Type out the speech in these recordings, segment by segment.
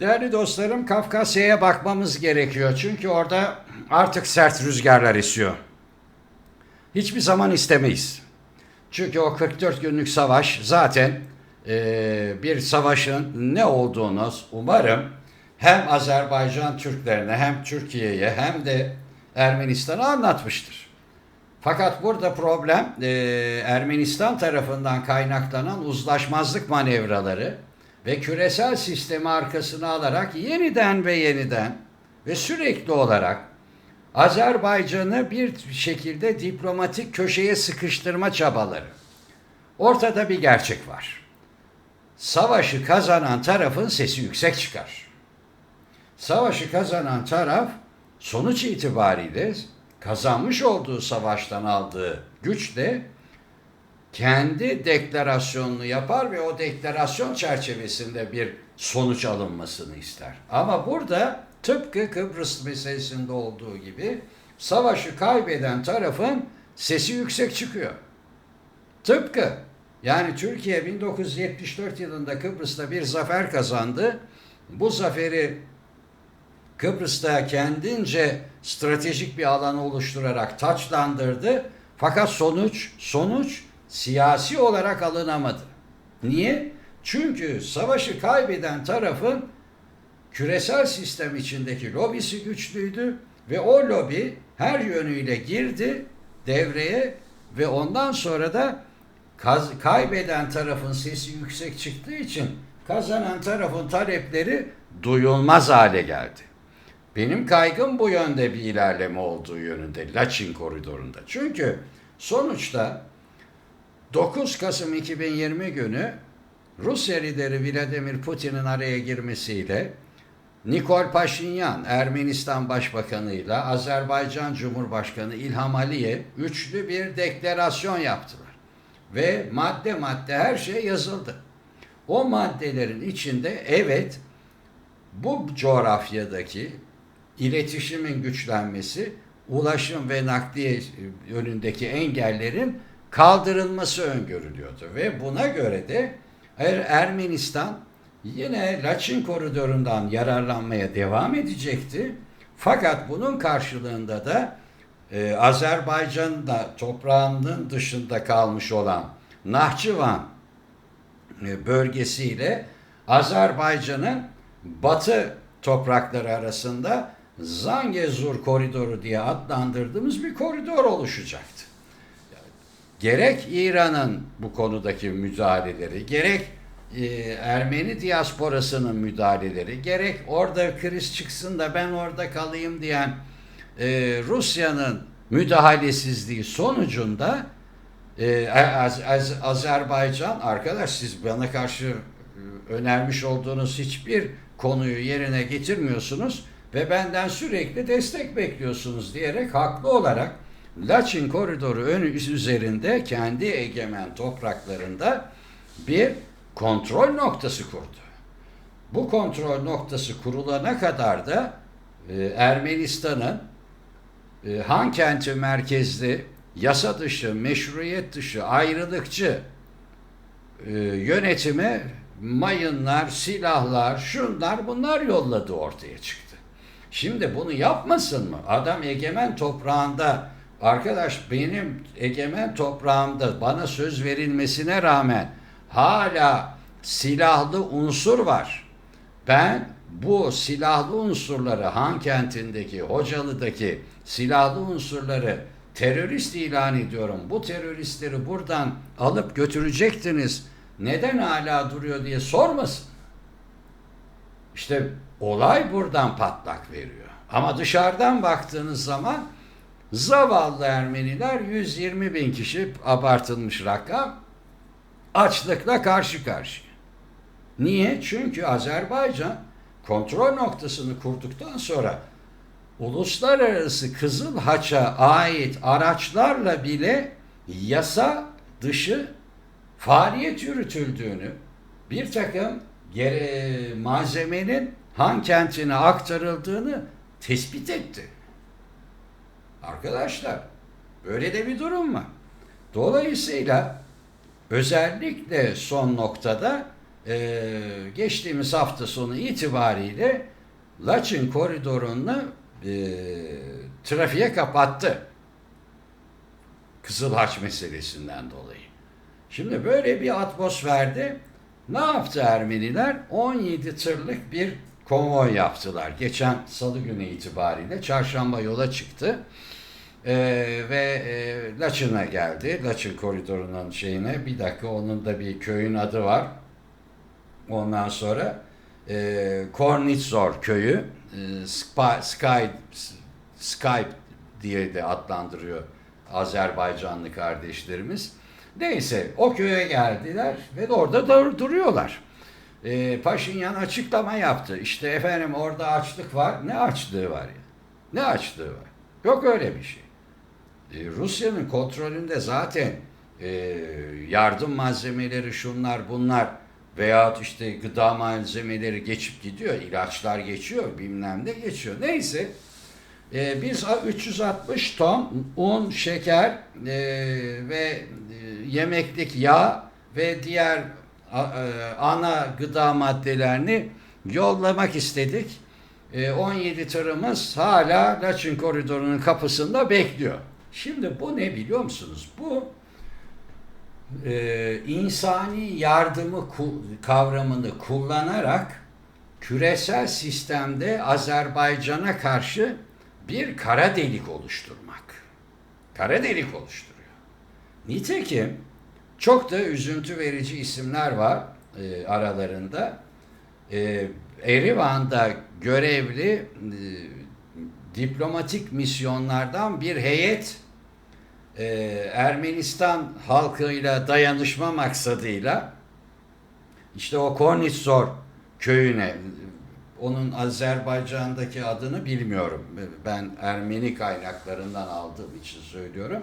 Değerli dostlarım Kafkasya'ya bakmamız gerekiyor. Çünkü orada artık sert rüzgarlar esiyor. Hiçbir zaman istemeyiz. Çünkü o 44 günlük savaş zaten eee, bir savaşın ne olduğunu umarım hem Azerbaycan Türklerine hem Türkiye'ye hem de Ermenistan'a anlatmıştır. Fakat burada problem eee, Ermenistan tarafından kaynaklanan uzlaşmazlık manevraları ve küresel sistemi arkasına alarak yeniden ve yeniden ve sürekli olarak Azerbaycan'ı bir şekilde diplomatik köşeye sıkıştırma çabaları. Ortada bir gerçek var. Savaşı kazanan tarafın sesi yüksek çıkar. Savaşı kazanan taraf sonuç itibariyle kazanmış olduğu savaştan aldığı güçle kendi deklarasyonunu yapar ve o deklarasyon çerçevesinde bir sonuç alınmasını ister. Ama burada tıpkı Kıbrıs meselesinde olduğu gibi savaşı kaybeden tarafın sesi yüksek çıkıyor. Tıpkı yani Türkiye 1974 yılında Kıbrıs'ta bir zafer kazandı. Bu zaferi Kıbrıs'ta kendince stratejik bir alan oluşturarak taçlandırdı. Fakat sonuç sonuç siyasi olarak alınamadı. Niye? Çünkü savaşı kaybeden tarafın küresel sistem içindeki lobisi güçlüydü ve o lobi her yönüyle girdi devreye ve ondan sonra da kaybeden tarafın sesi yüksek çıktığı için kazanan tarafın talepleri duyulmaz hale geldi. Benim kaygım bu yönde bir ilerleme olduğu yönünde Laçin koridorunda. Çünkü sonuçta 9 Kasım 2020 günü Rusya lideri Vladimir Putin'in araya girmesiyle Nikol Paşinyan Ermenistan Başbakanı ile Azerbaycan Cumhurbaşkanı İlham Aliyev üçlü bir deklarasyon yaptılar. Ve madde madde her şey yazıldı. O maddelerin içinde evet bu coğrafyadaki iletişimin güçlenmesi, ulaşım ve nakliye yönündeki engellerin kaldırılması öngörülüyordu ve buna göre de Er- Ermenistan yine Laçin koridorundan yararlanmaya devam edecekti. Fakat bunun karşılığında da e, Azerbaycan'ın da toprağının dışında kalmış olan Nahçıvan e, bölgesiyle Azerbaycan'ın batı toprakları arasında Zangezur koridoru diye adlandırdığımız bir koridor oluşacaktı. Gerek İran'ın bu konudaki müdahaleleri, gerek e, Ermeni diasporasının müdahaleleri, gerek orada kriz çıksın da ben orada kalayım diyen e, Rusya'nın müdahalesizliği sonucunda Az- Azerbaycan arkadaş siz bana karşı e, önermiş olduğunuz hiçbir konuyu yerine getirmiyorsunuz ve benden sürekli destek bekliyorsunuz diyerek haklı olarak Laçin koridoru önü üzerinde kendi egemen topraklarında bir kontrol noktası kurdu. Bu kontrol noktası kurulana kadar da e, Ermenistan'ın e, Han kenti merkezli yasa dışı, meşruiyet dışı, ayrılıkçı e, yönetime mayınlar, silahlar, şunlar bunlar yolladı ortaya çıktı. Şimdi bunu yapmasın mı? Adam egemen toprağında arkadaş benim egemen toprağımda bana söz verilmesine rağmen hala silahlı unsur var. Ben bu silahlı unsurları Han kentindeki, Hocalı'daki silahlı unsurları terörist ilan ediyorum. Bu teröristleri buradan alıp götürecektiniz. Neden hala duruyor diye sormasın. İşte olay buradan patlak veriyor. Ama dışarıdan baktığınız zaman zavallı Ermeniler 120 bin kişi abartılmış rakam açlıkla karşı karşıya. Niye? Çünkü Azerbaycan kontrol noktasını kurduktan sonra uluslararası Kızıl Haç'a ait araçlarla bile yasa dışı faaliyet yürütüldüğünü, bir takım gere- malzemenin Han kentine aktarıldığını tespit etti. Arkadaşlar böyle de bir durum var. Dolayısıyla özellikle son noktada e, geçtiğimiz hafta sonu itibariyle Laçin koridorunu e, trafiğe kapattı. Kızıl Haç meselesinden dolayı. Şimdi böyle bir atmosferde ne yaptı Ermeniler? 17 tırlık bir konvoy yaptılar. Geçen salı günü itibariyle çarşamba yola çıktı. Ee, ve e, Laçın'a geldi. Laçın koridorunun şeyine bir dakika onun da bir köyün adı var. Ondan sonra e, Kornitsor köyü e, Spa- Sky, Skype diye de adlandırıyor Azerbaycanlı kardeşlerimiz. Neyse o köye geldiler ve orada da duruyorlar. E, Paşinyan açıklama yaptı. İşte efendim orada açlık var. Ne açlığı var ya? Ne açlığı var? Yok öyle bir şey. E, Rusya'nın kontrolünde zaten e, yardım malzemeleri şunlar bunlar veyahut işte gıda malzemeleri geçip gidiyor. ilaçlar geçiyor bilmem ne geçiyor. Neyse e, biz 360 ton un, şeker e, ve e, yemeklik yağ ve diğer ana gıda maddelerini yollamak istedik. E, 17 tırımız hala Laçin koridorunun kapısında bekliyor. Şimdi bu ne biliyor musunuz? Bu e, insani yardımı kavramını kullanarak küresel sistemde Azerbaycan'a karşı bir kara delik oluşturmak. Kara delik oluşturuyor. Nitekim çok da üzüntü verici isimler var e, aralarında. E, Erivan'da görevli e, diplomatik misyonlardan bir heyet e, Ermenistan halkıyla dayanışma maksadıyla işte o Kornitsor köyüne onun Azerbaycan'daki adını bilmiyorum. Ben Ermeni kaynaklarından aldığım için söylüyorum.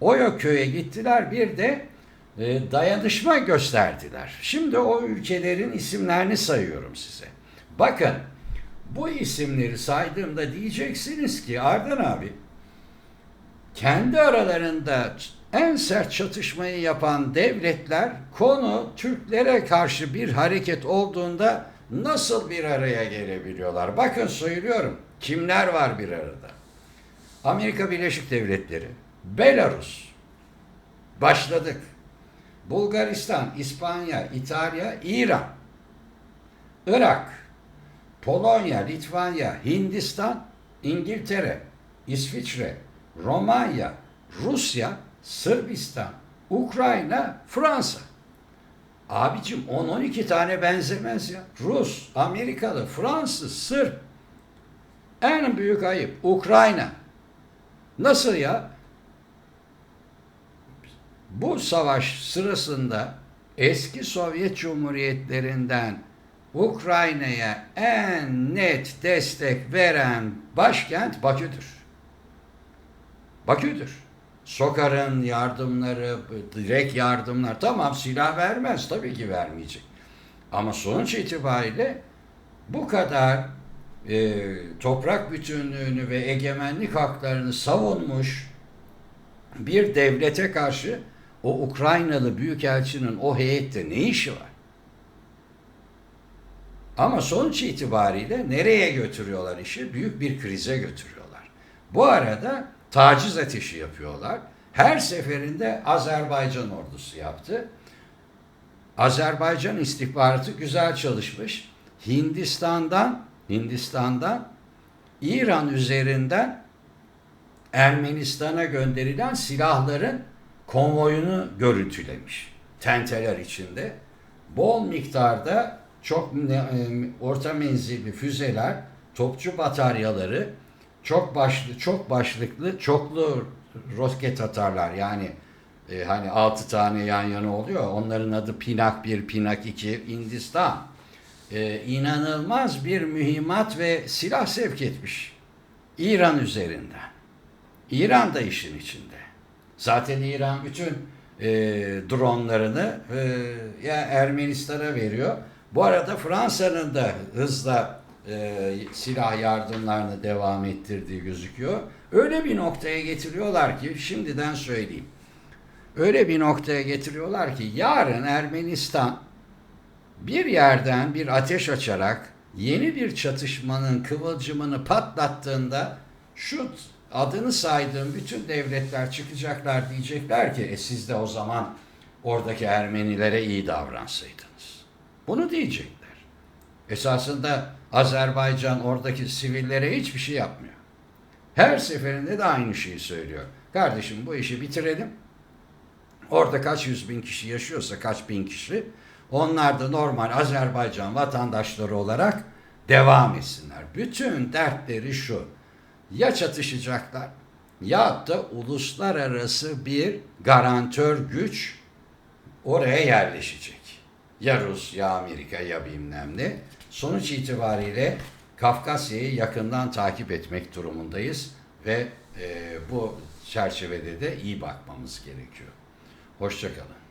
O köye gittiler bir de dayanışma gösterdiler. Şimdi o ülkelerin isimlerini sayıyorum size. Bakın bu isimleri saydığımda diyeceksiniz ki Ardan abi kendi aralarında en sert çatışmayı yapan devletler konu Türklere karşı bir hareket olduğunda nasıl bir araya gelebiliyorlar? Bakın söylüyorum. Kimler var bir arada? Amerika Birleşik Devletleri, Belarus. Başladık. Bulgaristan, İspanya, İtalya, İran. Irak, Polonya, Litvanya, Hindistan, İngiltere, İsviçre, Romanya, Rusya, Sırbistan, Ukrayna, Fransa. Abicim 10-12 tane benzemez ya. Rus, Amerikalı, Fransız, Sırp. En büyük ayıp Ukrayna. Nasıl ya? Bu savaş sırasında eski Sovyet Cumhuriyetlerinden Ukrayna'ya en net destek veren başkent Bakü'dür. Bakü'dür. Sokar'ın yardımları, direkt yardımlar tamam silah vermez tabii ki vermeyecek. Ama sonuç itibariyle bu kadar e, toprak bütünlüğünü ve egemenlik haklarını savunmuş bir devlete karşı o Ukraynalı büyükelçinin o heyette ne işi var? Ama sonuç itibariyle nereye götürüyorlar işi? Büyük bir krize götürüyorlar. Bu arada taciz ateşi yapıyorlar. Her seferinde Azerbaycan ordusu yaptı. Azerbaycan istihbaratı güzel çalışmış. Hindistan'dan Hindistan'dan İran üzerinden Ermenistan'a gönderilen silahların konvoyunu görüntülemiş. Tenteler içinde. Bol miktarda çok e, orta menzilli füzeler, topçu bataryaları, çok başlı çok başlıklı çoklu roket atarlar. Yani e, hani 6 tane yan yana oluyor. Onların adı Pinak 1, Pinak 2, Hindistan. E, inanılmaz bir mühimmat ve silah sevk etmiş. İran üzerinden. İran da işin içinde. Zaten İran bütün e, dronlarını e, ya Ermenistan'a veriyor. Bu arada Fransa'nın da hızla e, silah yardımlarını devam ettirdiği gözüküyor. Öyle bir noktaya getiriyorlar ki şimdiden söyleyeyim. Öyle bir noktaya getiriyorlar ki yarın Ermenistan bir yerden bir ateş açarak yeni bir çatışmanın kıvılcımını patlattığında şu adını saydığım bütün devletler çıkacaklar diyecekler ki e siz de o zaman oradaki Ermenilere iyi davransaydınız. Bunu diyecekler. Esasında Azerbaycan oradaki sivillere hiçbir şey yapmıyor. Her seferinde de aynı şeyi söylüyor. Kardeşim bu işi bitirelim. Orada kaç yüz bin kişi yaşıyorsa kaç bin kişi onlar da normal Azerbaycan vatandaşları olarak devam etsinler. Bütün dertleri şu. Ya çatışacaklar ya da uluslararası bir garantör güç oraya yerleşecek. Ya Rus ya Amerika ya bilmem ne. Sonuç itibariyle Kafkasya'yı yakından takip etmek durumundayız ve e, bu çerçevede de iyi bakmamız gerekiyor. Hoşçakalın.